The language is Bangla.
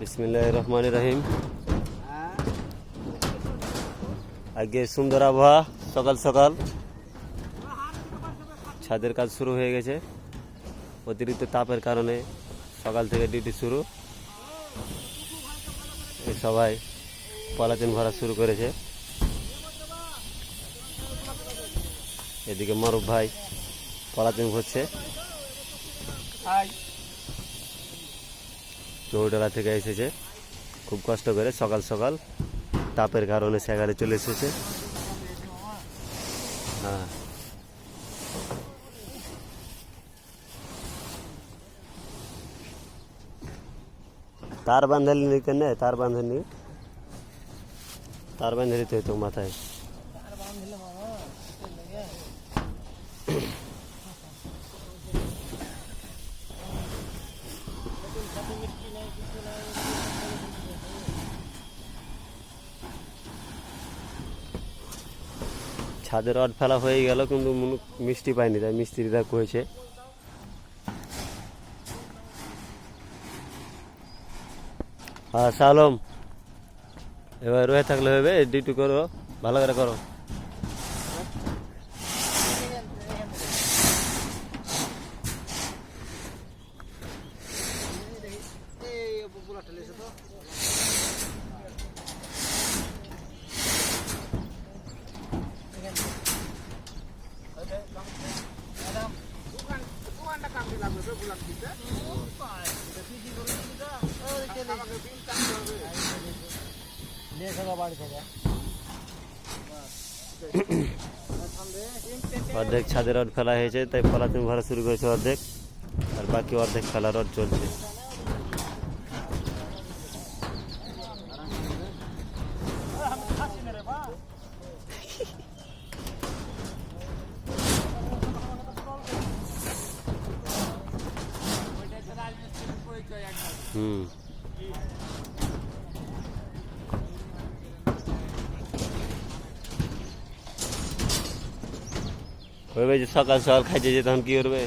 বিসমিল্লাহ রহমান রহিম। আগে সুন্দর আবহাওয়া, সকাল সকাল। ছাদের কাজ শুরু হয়ে গেছে। অতিরিক্ত তাপের কারণে সকাল থেকে ডিউটি শুরু। সবাই পলাতিন ভরা শুরু করেছে। এদিকে মারুফ ভাই পলাতিন ভরছে চৌডালা থেকে এসেছে। খুব কষ্ট করে সকাল সকাল তাপের কারণে সেগারে চলে এসেছে। হ্যাঁ। তার বাঁধালি নি কেন? তার বাঁধেনি তার বাঁধে দিতে হতো মাথায়। ছাদের রড ফেলা হয়ে গেল, কিন্তু মিষ্টি পায়নি, তাই মিস্ত্রিরা কয়েছে আর সালম। এবার রয়ে থাকলে হবে, ডিউটি করো, ভালো করে করো। অর্ধেক ছাদের রড ফেলা হয়েছে, তাই পলাতিন ভরা শুরু করেছে অর্ধেক, আর বাকি অর্ধেক ফেলা রড চলছে। হুম ওই যে সকাল সকাল খাইছে যে তখন কি করবে